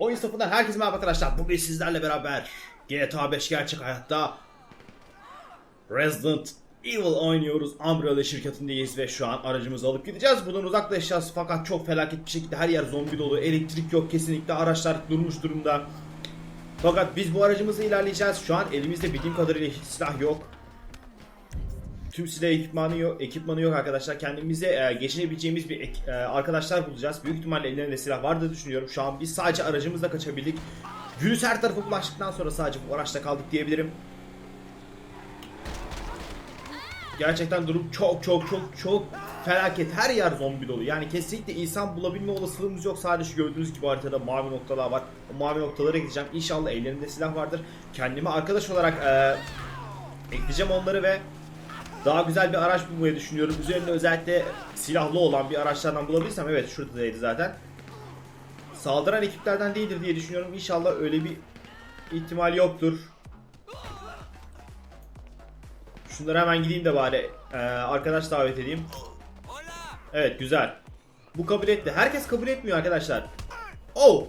Oyun sınıfından herkese merhaba arkadaşlar. Bugün sizlerle beraber GTA 5 gerçek hayatta Resident Evil oynuyoruz. Umbrella şirketindeyiz ve şu an aracımızı alıp gideceğiz. Buradan uzaklaşacağız fakat çok felaket bir şekilde her yer zombi dolu. Elektrik yok kesinlikle. Araçlar durmuş durumda. Fakat biz bu aracımızla ilerleyeceğiz. Şu an elimizde bildiğim kadarıyla silah yok. Tüm silah ekipmanı yok, ekipmanı yok arkadaşlar. Kendimize e, geçinebileceğimiz bir ek- e, arkadaşlar bulacağız. Büyük ihtimalle ellerinde silah vardır düşünüyorum. Şu an biz sadece aracımızla kaçabildik. Virüs her tarafı bulaştıktan sonra sadece bu araçta kaldık diyebilirim. Gerçekten durum çok çok çok çok felaket. Her yer zombi dolu. Yani kesinlikle insan bulabilme olasılığımız yok. Sadece gördüğünüz gibi haritada mavi noktalar var. O mavi noktalara gideceğim. İnşallah ellerinde silah vardır. Kendime arkadaş olarak e, ekleyeceğim onları ve daha güzel bir araç bulmayı düşünüyorum. Üzerinde özellikle silahlı olan bir araçlardan bulabilirsem evet şuradaydı zaten. Saldıran ekiplerden değildir diye düşünüyorum. İnşallah öyle bir ihtimal yoktur. Şunları hemen gideyim de bari eee, arkadaş davet edeyim. Evet güzel. Bu kabul etti. Herkes kabul etmiyor arkadaşlar. Oh!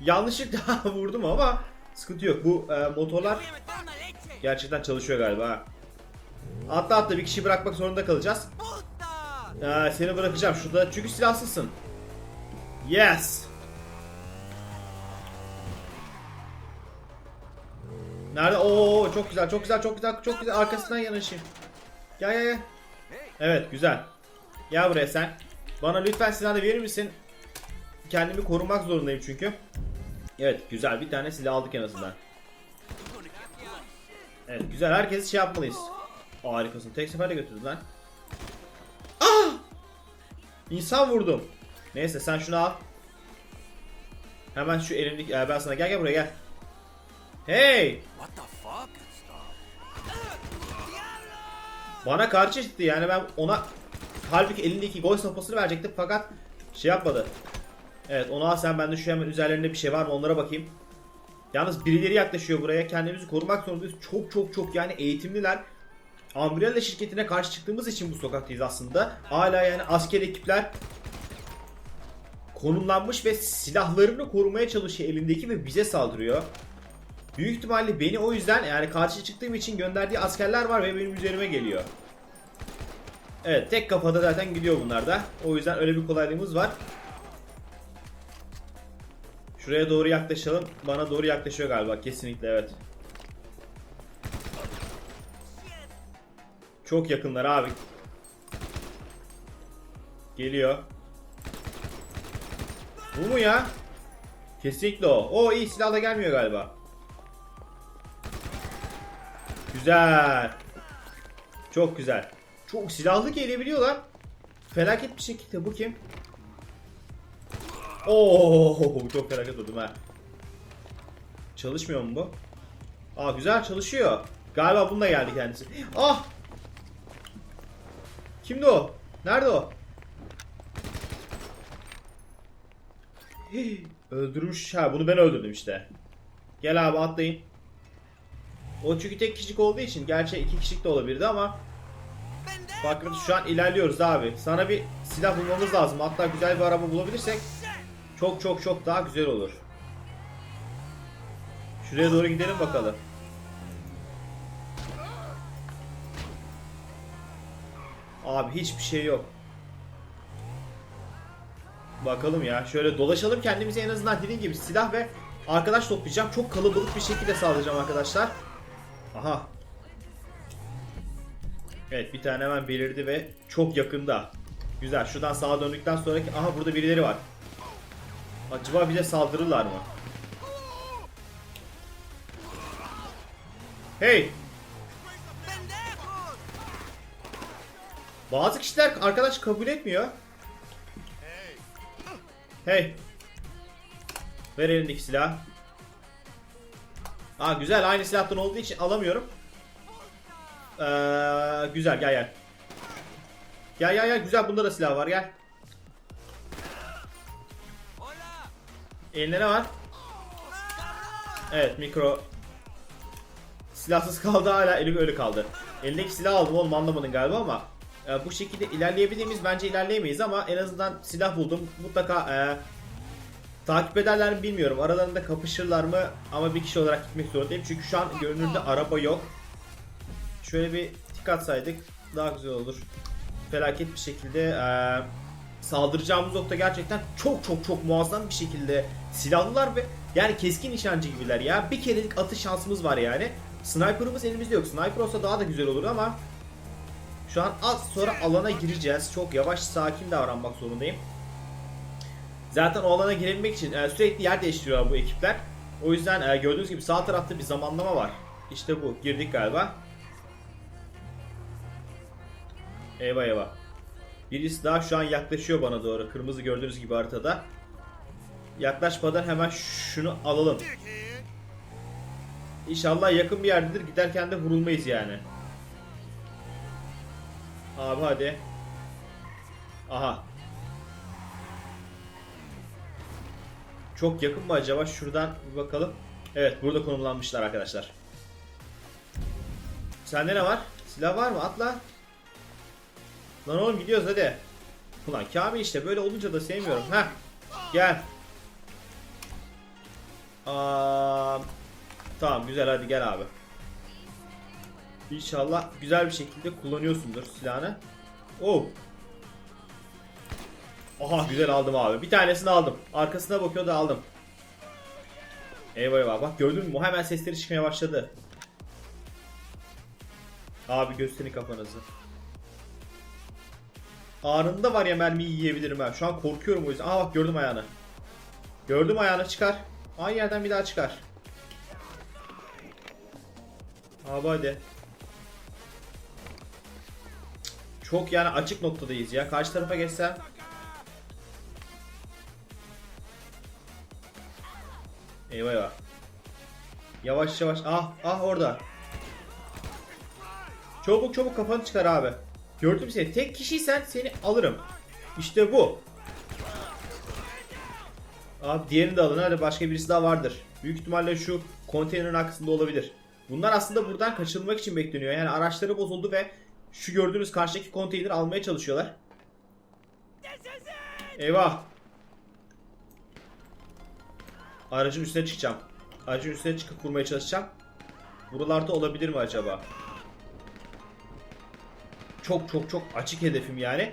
Yanlışlıkla vurdum ama sıkıntı yok. Bu eee, motorlar gerçekten çalışıyor galiba. Atla atla bir kişi bırakmak zorunda kalacağız. Ee, seni bırakacağım şurada çünkü silahsızsın. Yes. Nerede? Oo çok güzel, çok güzel, çok güzel, çok güzel. Arkasından yanaşayım. Gel gel gel. Evet güzel. Gel buraya sen. Bana lütfen silahını verir misin? Kendimi korumak zorundayım çünkü. Evet güzel bir tane silah aldık en azından. Evet güzel herkesi şey yapmalıyız. Harikasın. Tek seferde götürdün lan. Ah! İnsan vurdum. Neyse sen şunu al. Hemen şu elimdeki ben sana gel gel buraya gel. Hey! What the fuck? Bana karşı çıktı yani ben ona halbuki elindeki gol sopasını verecektim fakat şey yapmadı. Evet onu al sen ben de şu hemen üzerlerinde bir şey var mı onlara bakayım. Yalnız birileri yaklaşıyor buraya kendimizi korumak zorundayız. Çok çok çok yani eğitimliler. Umbrella şirketine karşı çıktığımız için bu sokaktayız aslında. Hala yani asker ekipler konumlanmış ve silahlarını korumaya çalışıyor elindeki ve bize saldırıyor. Büyük ihtimalle beni o yüzden yani karşı çıktığım için gönderdiği askerler var ve benim üzerime geliyor. Evet tek kafada zaten gidiyor bunlar da. O yüzden öyle bir kolaylığımız var. Şuraya doğru yaklaşalım. Bana doğru yaklaşıyor galiba kesinlikle evet. Çok yakınlar abi. Geliyor. Bu mu ya? Kesinlikle o. O iyi silahla gelmiyor galiba. Güzel. Çok güzel. Çok silahlı gelebiliyorlar. Felaket bir şekilde bu kim? Oo, çok felaket oldum ha. Çalışmıyor mu bu? Aa güzel çalışıyor. Galiba bununla geldi kendisi. Ah! Kimdi o? Nerede o? Öldürmüş. Ha bunu ben öldürdüm işte. Gel abi atlayın. O çünkü tek kişilik olduğu için gerçi iki kişilik de olabilirdi ama Bakın şu an ilerliyoruz abi. Sana bir silah bulmamız lazım. Hatta güzel bir araba bulabilirsek çok çok çok daha güzel olur. Şuraya doğru gidelim bakalım. Abi hiçbir şey yok. Bakalım ya. Şöyle dolaşalım kendimize en azından dediğim gibi silah ve arkadaş toplayacağım. Çok kalabalık bir şekilde sağlayacağım arkadaşlar. Aha. Evet bir tane hemen belirdi ve çok yakında. Güzel. Şuradan sağa döndükten sonraki... Aha burada birileri var. Acaba bize saldırırlar mı? Hey! Bazı kişiler arkadaş kabul etmiyor. Hey! Ver elindeki silah. Aa güzel aynı silahtan olduğu için alamıyorum. Ee, güzel gel gel. Gel gel gel güzel bunda da silah var gel. Elinde ne var? Evet mikro. Silahsız kaldı hala elim öyle kaldı. Elindeki silah aldım oğlum anlamadın galiba ama e, bu şekilde ilerleyebilir miyiz? Bence ilerleyemeyiz ama en azından silah buldum. Mutlaka e, Takip ederler mi bilmiyorum. Aralarında kapışırlar mı? Ama bir kişi olarak gitmek zorundayım. Çünkü şu an görünürde araba yok. Şöyle bir tik atsaydık daha güzel olur. Felaket bir şekilde eee, saldıracağımız nokta gerçekten çok çok çok muazzam bir şekilde silahlılar ve yani keskin nişancı gibiler ya. Bir kerelik atış şansımız var yani. Sniper'ımız elimizde yok. Sniper olsa daha da güzel olur ama şu an az sonra alana gireceğiz. Çok yavaş sakin davranmak zorundayım. Zaten o alana girebilmek için e, sürekli yer değiştiriyorlar bu ekipler. O yüzden e, gördüğünüz gibi sağ tarafta bir zamanlama var. İşte bu. Girdik galiba. Eyvah eyvah. Birisi daha şu an yaklaşıyor bana doğru. Kırmızı gördüğünüz gibi haritada. Yaklaşmadan hemen şunu alalım. İnşallah yakın bir yerdedir. Giderken de vurulmayız yani. Abi hadi. Aha. Çok yakın mı acaba? Şuradan bir bakalım. Evet burada konumlanmışlar arkadaşlar. Sende ne var? Silah var mı? Atla. Lan oğlum gidiyoruz hadi. Ulan Kamil işte böyle olunca da sevmiyorum. Heh. Gel. Aa, tamam güzel hadi gel abi. İnşallah güzel bir şekilde kullanıyorsundur silahını. Oh. Aha güzel aldım abi. Bir tanesini aldım. Arkasına bakıyor da aldım. Eyvah eyvah bak gördün mü? Hemen sesleri çıkmaya başladı. Abi gösterin kafanızı. Anında var ya mermiyi yiyebilirim ben. Şu an korkuyorum o yüzden. Aa bak gördüm ayağını. Gördüm ayağını çıkar. Aynı yerden bir daha çıkar. Abi hadi. Çok yani açık noktadayız ya. Karşı tarafa geçsem. Eyvah eyvah. Yavaş yavaş. Ah ah orada. Çabuk çabuk kafanı çıkar abi. Gördüm seni. Tek kişiysen seni alırım. İşte bu. Abi diğerini de alın. Hadi başka birisi daha vardır. Büyük ihtimalle şu konteynerin arkasında olabilir. Bunlar aslında buradan kaçınmak için bekleniyor. Yani araçları bozuldu ve şu gördüğünüz karşıdaki konteyneri almaya çalışıyorlar. Eyvah. Aracın üstüne çıkacağım. Aracın üstüne çıkıp vurmaya çalışacağım. Buralarda olabilir mi acaba? Çok çok çok açık hedefim yani.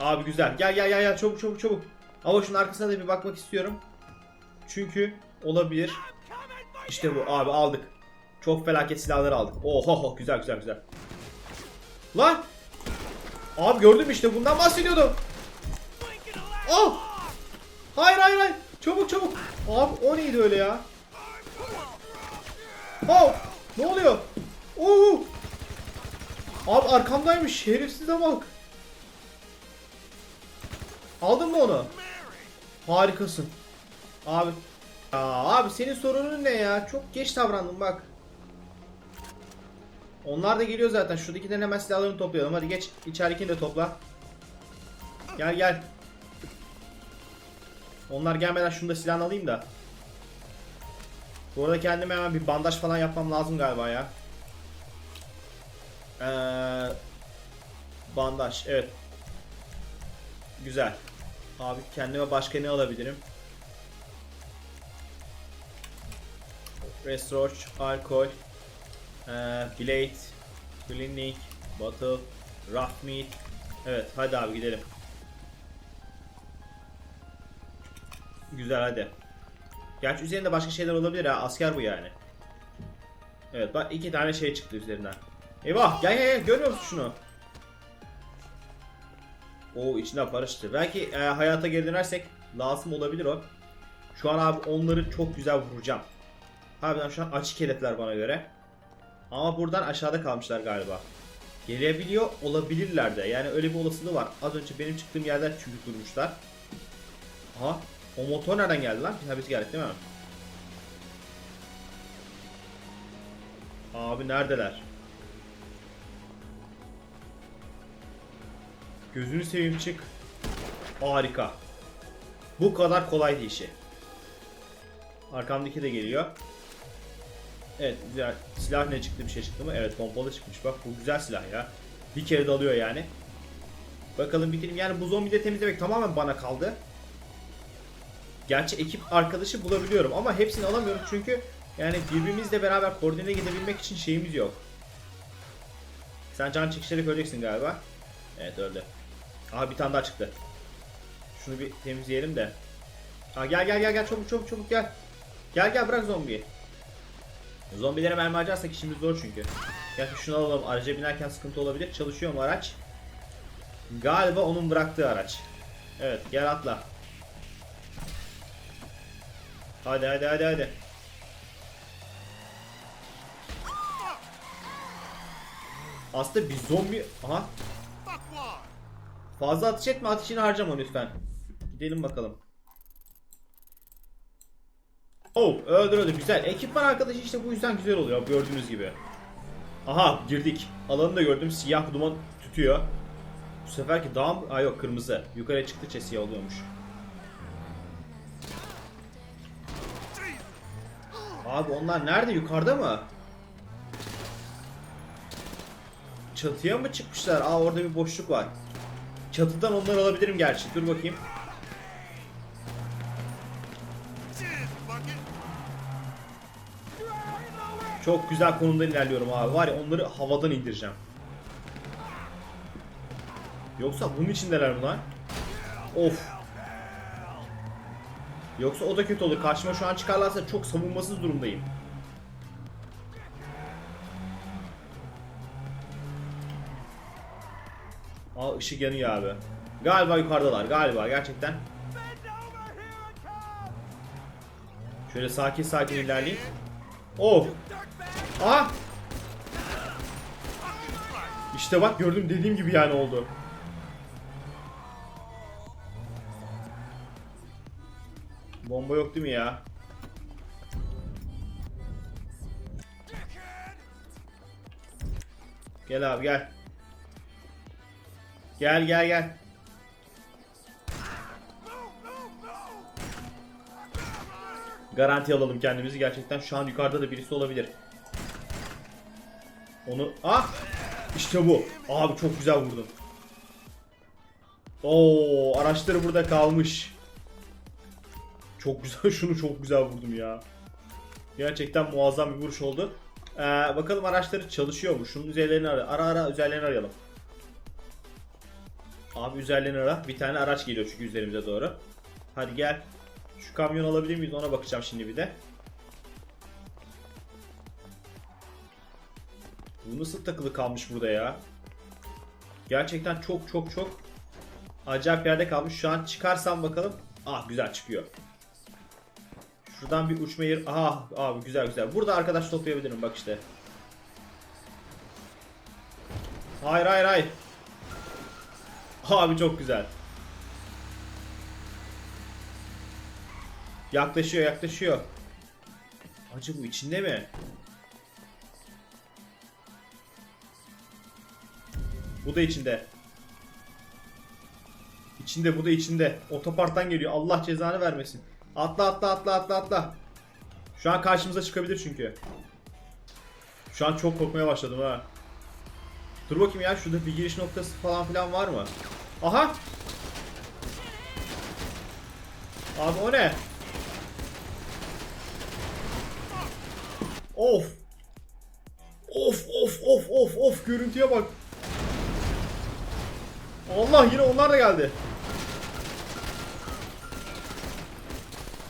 Abi güzel. Gel gel gel gel çabuk çabuk çabuk. Ama şunun arkasına da bir bakmak istiyorum. Çünkü olabilir. İşte bu abi aldık. Çok felaket silahlar aldık. Oho güzel güzel güzel. Lan! Abi gördüm işte bundan bahsediyordum. Oh! Hayır hayır hayır. Çabuk çabuk. Abi o neydi öyle ya? Oh! Ne oluyor? Oo! Abi arkamdaymış. Herifsize bak. Aldın mı onu? Harikasın. Abi. Ya abi senin sorunun ne ya? Çok geç davrandın bak. Onlar da geliyor zaten. Şuradakilerin hemen silahlarını toplayalım. Hadi geç. İçeridekini de topla. Gel gel. Onlar gelmeden şunu da silahını alayım da. Bu arada kendime hemen bir bandaj falan yapmam lazım galiba ya. Ee, bandaj evet. Güzel. Abi kendime başka ne alabilirim? Restore, alkol, ee, blade, clinic, bottle, rough meat. Evet hadi abi gidelim. Güzel hadi. Gerçi üzerinde başka şeyler olabilir ha. Asker bu yani. Evet bak iki tane şey çıktı üzerinden. Eyvah gel gel gel görüyor musun şunu? O içinde barıştı. Belki e, hayata geri dönersek lazım olabilir o. Şu an abi onları çok güzel vuracağım. Harbiden şu an açık hedefler bana göre. Ama buradan aşağıda kalmışlar galiba. Gelebiliyor olabilirler de. Yani öyle bir olasılığı var. Az önce benim çıktığım yerden çünkü durmuşlar. Aha. O motor nereden geldi lan? Ha biz geldik değil mi? Abi neredeler? Gözünü seveyim çık. Harika. Bu kadar kolaydı işi. Arkamdaki de geliyor. Evet güzel. Silah ne çıktı bir şey çıktı mı? Evet pompalı çıkmış bak bu güzel silah ya. Bir kere de alıyor yani. Bakalım bitireyim. Yani bu zombi temizlemek tamamen bana kaldı. Gerçi ekip arkadaşı bulabiliyorum ama hepsini alamıyorum çünkü yani birbirimizle beraber koordine gidebilmek için şeyimiz yok. Sen can çekişerek öleceksin galiba. Evet öldü. Aha bir tane daha çıktı. Şunu bir temizleyelim de. Ha gel gel gel gel çabuk çabuk çabuk gel. Gel gel bırak zombiyi. Zombilere mermi harcarsak işimiz zor çünkü. Gel şunu alalım. Araca binerken sıkıntı olabilir. Çalışıyor mu araç? Galiba onun bıraktığı araç. Evet gel atla. Hadi hadi hadi hadi. Aslında bir zombi... Aha. Fazla ateş etme ateşini harcama lütfen. Gidelim bakalım. Oh öldür öldür güzel. Ekipman arkadaşı işte bu yüzden güzel oluyor gördüğünüz gibi. Aha girdik. Alanı da gördüm siyah duman tütüyor. Bu seferki dağ mı? Aa yok kırmızı. Yukarıya çıktıkça siyah oluyormuş. Abi onlar nerede? Yukarıda mı? Çatıya mı çıkmışlar? Aa orada bir boşluk var. Çatıdan onları alabilirim gerçi. Dur bakayım. Çok güzel konumdan ilerliyorum abi. Var ya onları havadan indireceğim. Yoksa bunun içindeler mi lan? Of. Yoksa o da kötü olur. Karşıma şu an çıkarlarsa çok savunmasız durumdayım. Aa ışık yanıyor abi. Galiba yukarıdalar. Galiba gerçekten. Şöyle sakin sakin ilerleyeyim. Oh. Aa. İşte bak gördüm dediğim gibi yani oldu. Bomba yok değil mi ya? Gel abi gel. Gel gel gel. Garanti alalım kendimizi. Gerçekten şu an yukarıda da birisi olabilir. Onu... Ah! İşte bu. Abi çok güzel vurdum. Oo, araçları burada kalmış. Çok güzel. Şunu çok güzel vurdum ya. Gerçekten muazzam bir vuruş oldu. Ee, bakalım araçları çalışıyor mu? Şunun üzerlerini ara. Ara ara üzerlerini arayalım. Abi üzerlerini ara. Bir tane araç geliyor çünkü üzerimize doğru. Hadi gel. Şu kamyon alabilir miyiz? Ona bakacağım şimdi bir de. Bu nasıl takılı kalmış burada ya? Gerçekten çok çok çok acayip yerde kalmış. Şu an çıkarsam bakalım. Ah güzel çıkıyor. Şuradan bir uçma yeri. Aha abi güzel güzel. Burada arkadaş toplayabilirim bak işte. Hayır hayır hayır. Abi çok güzel. Yaklaşıyor yaklaşıyor. Acı bu içinde mi? Bu da içinde. İçinde bu da içinde. Otoparktan geliyor. Allah cezanı vermesin. Atla atla atla atla atla. Şu an karşımıza çıkabilir çünkü. Şu an çok korkmaya başladım ha. Dur bakayım ya şurada bir giriş noktası falan filan var mı? Aha! Abi o ne? Of! Of of of of of görüntüye bak. Allah yine onlar da geldi.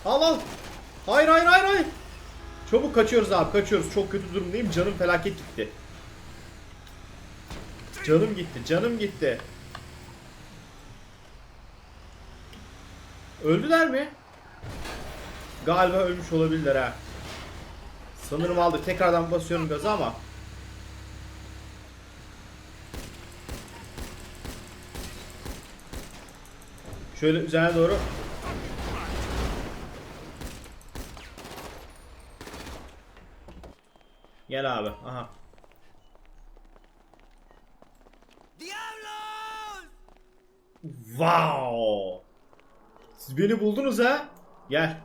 Al al. Hayır hayır hayır hayır. Çabuk kaçıyoruz abi kaçıyoruz. Çok kötü durumdayım. Canım felaket gitti. Canım gitti. Canım gitti. Öldüler mi? Galiba ölmüş olabilirler ha. Sanırım aldık. Tekrardan basıyorum gaza ama. Şöyle üzerine doğru. Gel abi. Aha. Wow. Siz beni buldunuz ha? Gel.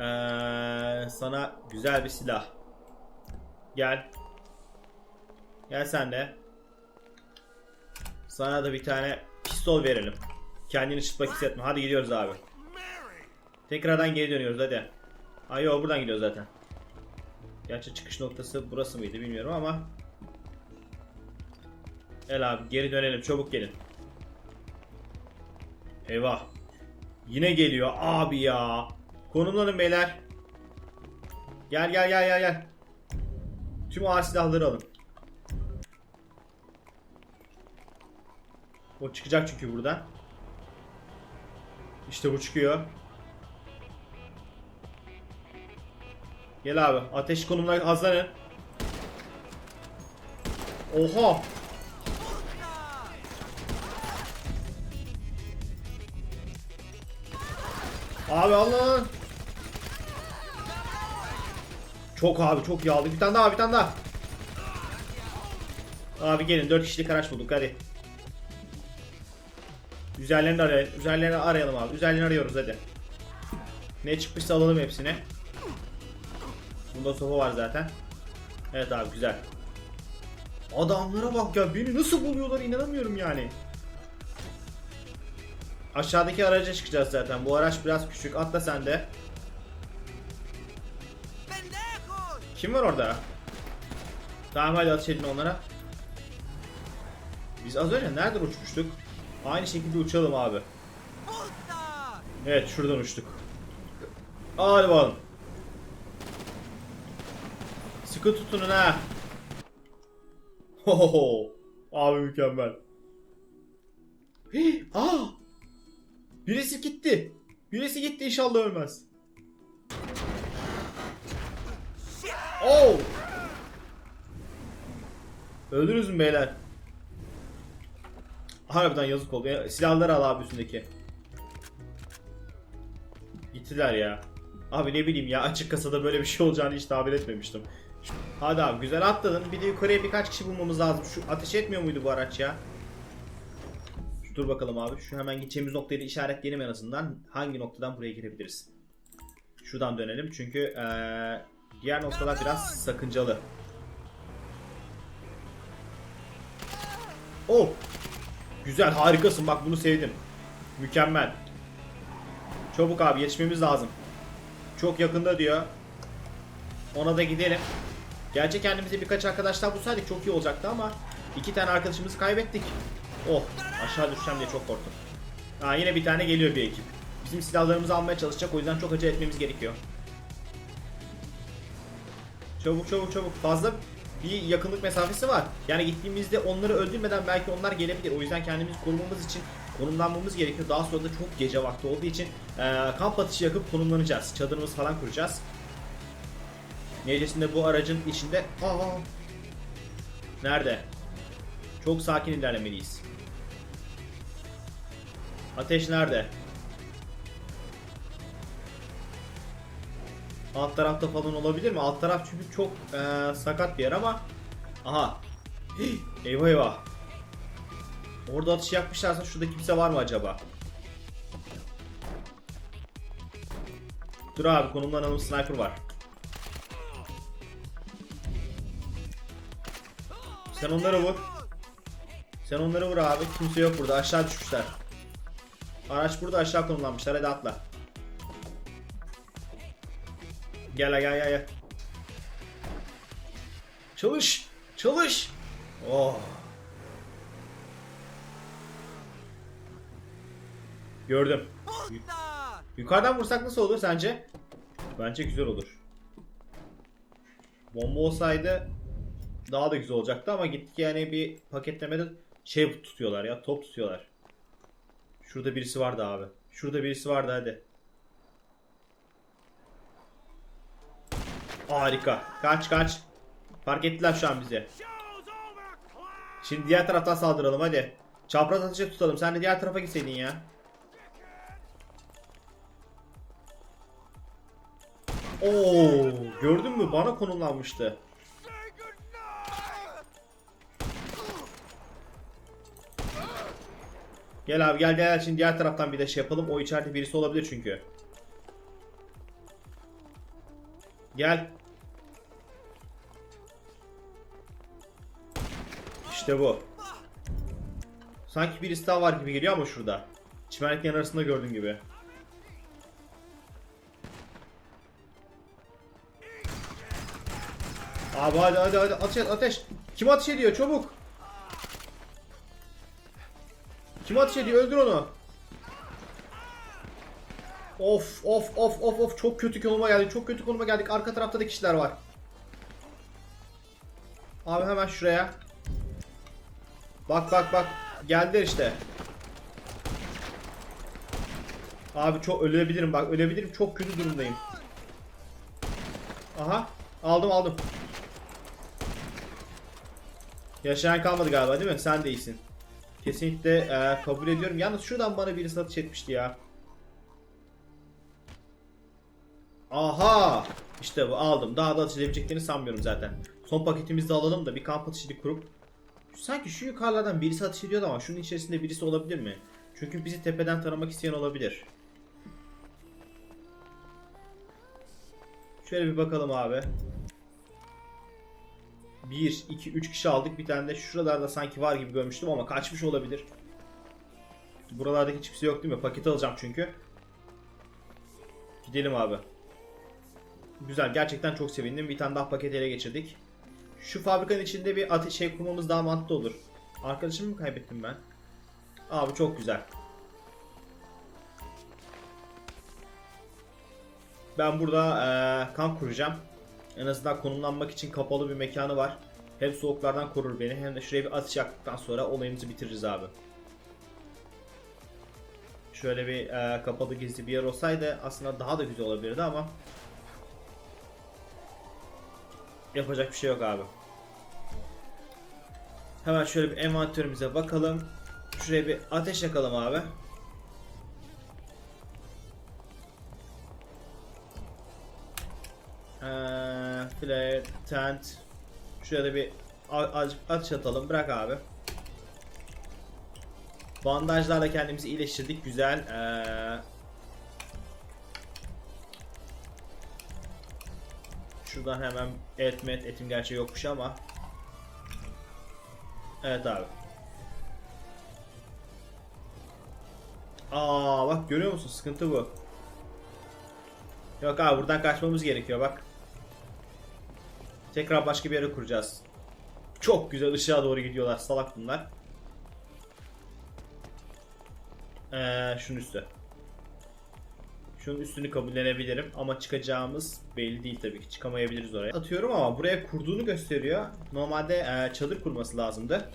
Ee, sana güzel bir silah. Gel. Gel sen de. Sana da bir tane pistol verelim. Kendini çıplak hissetme. Hadi gidiyoruz abi. Tekrardan geri dönüyoruz hadi. Ay yok buradan gidiyoruz zaten. Gerçi çıkış noktası burası mıydı bilmiyorum ama. Gel abi geri dönelim çabuk gelin. Eyvah. Yine geliyor abi ya. Konumlanın beyler. Gel gel gel gel gel. Tüm ağır silahları alın. O çıkacak çünkü buradan. İşte bu çıkıyor. Gel abi. Ateş konumuna hazırlanın. Oha. Abi Allah. Çok abi çok yağlı. Bir tane daha bir tane daha. Abi gelin 4 kişilik araç bulduk hadi. Üzerlerini arayalım. Üzerlerini arayalım abi. Üzerlerini arıyoruz hadi. Ne çıkmışsa alalım hepsini. Bunda sofa var zaten. Evet abi güzel. Adamlara bak ya beni nasıl buluyorlar inanamıyorum yani. Aşağıdaki araca çıkacağız zaten. Bu araç biraz küçük. Atla sen de. Kim var orada? Tamam hadi ateş edin onlara. Biz az önce nereden uçmuştuk? Aynı şekilde uçalım abi. Evet şuradan uçtuk. Hadi bakalım. Sıkı tutunun ha. Hohoho. Abi mükemmel. Hii, Aa! Birisi gitti. Birisi gitti inşallah ölmez. Oh! Öldünüz mü beyler? Harbiden yazık oldu. Ya, silahları al abi üstündeki. Gittiler ya. Abi ne bileyim ya açık kasada böyle bir şey olacağını hiç tahmin etmemiştim. Hadi abi güzel atladın. Bir de yukarıya birkaç kişi bulmamız lazım. Şu ateş etmiyor muydu bu araç ya? Şu dur bakalım abi. Şu hemen gideceğimiz noktayı işaretleyelim en azından. Hangi noktadan buraya girebiliriz? Şuradan dönelim çünkü eee, diğer noktalar biraz sakıncalı. Oh! Güzel harikasın bak bunu sevdim. Mükemmel. Çabuk abi yetişmemiz lazım. Çok yakında diyor. Ona da gidelim. Gerçi kendimize birkaç arkadaşlar bulsaydık çok iyi olacaktı ama iki tane arkadaşımızı kaybettik. Oh aşağı düşeceğim diye çok korktum. Ha, yine bir tane geliyor bir ekip. Bizim silahlarımızı almaya çalışacak o yüzden çok acele etmemiz gerekiyor. Çabuk çabuk çabuk. Fazla bir yakınlık mesafesi var. Yani gittiğimizde onları öldürmeden belki onlar gelebilir. O yüzden kendimizi korumamız için konumlanmamız gerekiyor. Daha sonra da çok gece vakti olduğu için eee, kamp ateşi yakıp konumlanacağız. Çadırımız falan kuracağız. Neticesinde bu aracın içinde... Aa! Nerede? Çok sakin ilerlemeliyiz. Ateş nerede? Alt tarafta falan olabilir mi? Alt taraf çünkü çok eee, sakat bir yer ama Aha. Eyvah eyvah. Orada ateş yakmışlarsa şurada kimse var mı acaba? Dur abi konumlanalım sniper var. Sen onları vur. Sen onları vur abi kimse yok burada. Aşağı düşmüşler. Araç burada aşağı konumlanmışlar. Hadi atla Gel gel gel gel. Çalış. Çalış. Oh. Gördüm. Yukarıdan vursak nasıl olur sence? Bence güzel olur. Bomba olsaydı daha da güzel olacaktı ama gittik yani bir paketlemede şey tutuyorlar ya top tutuyorlar. Şurada birisi vardı abi. Şurada birisi vardı hadi. Harika. Kaç kaç. Fark ettiler şu an bizi. Şimdi diğer taraftan saldıralım hadi. Çapraz ateşe tutalım. Sen de diğer tarafa gitseydin ya. Oo, gördün mü? Bana konumlanmıştı. Gel abi gel gel şimdi diğer taraftan bir de şey yapalım. O içeride birisi olabilir çünkü. Gel. İşte bu. Sanki birisi daha var gibi geliyor ama şurada. Çimenliklerin arasında gördüğüm gibi. Abi hadi hadi hadi ateş ateş. Kim ateş ediyor çabuk. Kim ateş ediyor öldür onu. Of of of of of çok kötü konuma geldik çok kötü konuma geldik arka tarafta da kişiler var. Abi hemen şuraya. Bak bak bak geldiler işte. Abi çok ölebilirim bak ölebilirim çok kötü durumdayım. Aha aldım aldım. Yaşayan kalmadı galiba değil mi? Sen de iyisin. Kesinlikle e, kabul ediyorum. Yalnız şuradan bana birisi atış etmişti ya. Aha! İşte bu aldım. Daha da atış edebileceklerini sanmıyorum zaten. Son paketimizi de alalım da bir kamp atışı kurup. Sanki şu yukarılardan birisi atış ediyordu ama şunun içerisinde birisi olabilir mi? Çünkü bizi tepeden taramak isteyen olabilir. Şöyle bir bakalım abi. 1, 2, 3 kişi aldık. Bir tane de şuralarda sanki var gibi görmüştüm ama kaçmış olabilir. Buralarda hiç kimse yok değil mi? Paket alacağım çünkü. Gidelim abi. Güzel. Gerçekten çok sevindim. Bir tane daha paket ele geçirdik. Şu fabrikanın içinde bir ateş şey kurmamız daha mantıklı olur. Arkadaşımı mı kaybettim ben? Abi çok güzel. Ben burada eee, kamp kuracağım. En azından konumlanmak için kapalı bir mekanı var. Hem soğuklardan korur beni hem de şuraya bir atış yaktıktan sonra olayımızı bitiririz abi. Şöyle bir eee, kapalı gizli bir yer olsaydı aslında daha da güzel olabilirdi ama yapacak bir şey yok abi. Hemen şöyle bir envanterimize bakalım. Şuraya bir ateş yakalım abi. Ee, flare, tent. Şuraya da bir a- azıcık atış atalım. Bırak abi. Bandajlarla kendimizi iyileştirdik. Güzel. Ee, şuradan hemen et met etim gerçi yokmuş ama. Evet abi. Aa bak görüyor musun? Sıkıntı bu. Yok abi buradan kaçmamız gerekiyor bak. Tekrar başka bir yere kuracağız. Çok güzel ışığa doğru gidiyorlar salak bunlar. Ee, şunun üstü. Şunun üstünü kabullenebilirim ama çıkacağımız belli değil tabii ki. Çıkamayabiliriz oraya. Atıyorum ama buraya kurduğunu gösteriyor. Normalde e, çadır kurması lazımdı.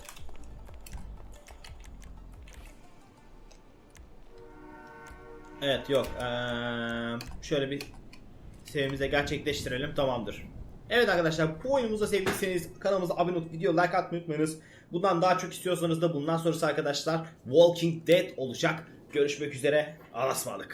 Evet yok. Ee, şöyle bir sevimize gerçekleştirelim. Tamamdır. Evet arkadaşlar bu oyunumuzu sevdiyseniz kanalımıza abone olup video like atmayı unutmayınız. Bundan daha çok istiyorsanız da bundan sonrası arkadaşlar Walking Dead olacak. Görüşmek üzere. Alasmalık.